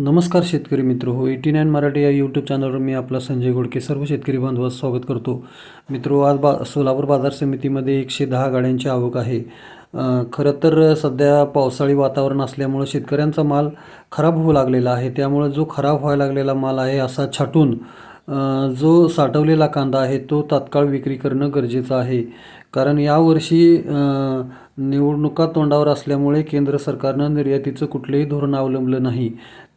नमस्कार शेतकरी मित्र. हो एटी नाईन मराठी या यूट्यूब चॅनलवर मी आपला संजय गोडके सर्व शेतकरी बांधवास स्वागत करतो. मित्रो आज बा सोलापूर बाजार समितीमध्ये एकशे दहा गाड्यांची आवक आहे. खरं तर सध्या पावसाळी वातावरण असल्यामुळं शेतकऱ्यांचा माल खराब होऊ लागलेला आहे. त्यामुळं जो खराब व्हायला लागलेला माल आहे असा छाटून जो साठवलेला कांदा आहे तो तात्काळ विक्री करणं गरजेचं आहे. कारण यावर्षी निवडणुका तोंडावर असल्यामुळे केंद्र सरकारनं निर्यातीचं कुठलंही धोरण अवलंबलं नाही.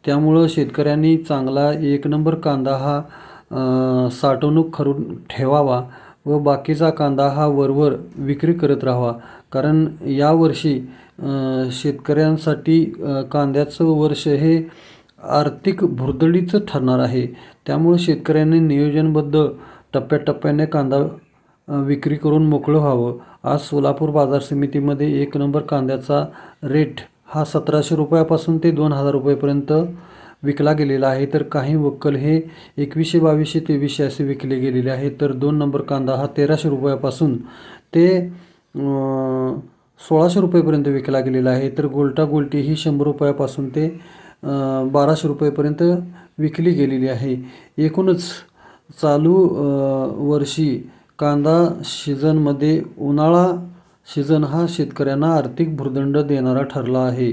त्यामुळं शेतकऱ्यांनी चांगला एक नंबर कांदा हा साठवणूक करून ठेवावा व बाकीचा कांदा हा वरवर विक्री करत राहावा. कारण यावर्षी शेतकऱ्यांसाठी कांद्याचं वर्ष हे आर्थिक भुरदडीचं ठरणार आहे. त्यामुळे शेतकऱ्यांनी नियोजनबद्ध टप्प्याटप्प्याने कांदा विक्री करून मोकळं व्हावं. आज सोलापूर बाजार समितीमध्ये एक नंबर कांद्याचा रेट हा सतराशे रुपयापासून ते दोन हजार रुपयेपर्यंत विकला गेलेला आहे. तर काही वक्कल हे एकवीसशे बावीसशे तेवीसशे असे विकले गेलेले आहे तर दोन नंबर कांदा हा तेराशे रुपयापासून ते सोळाशे रुपयेपर्यंत विकला गेलेला आहे. तर गोलटा गोलटी ही शंभर रुपयापासून ते बाराशे रुपयेपर्यंत विकली गेलेली आहे. एकूणच चालू वर्षी कांदा सीझनमध्ये उन्हाळा सीझन हा शेतकऱ्यांना आर्थिक भुर्दंड देणारा ठरला आहे.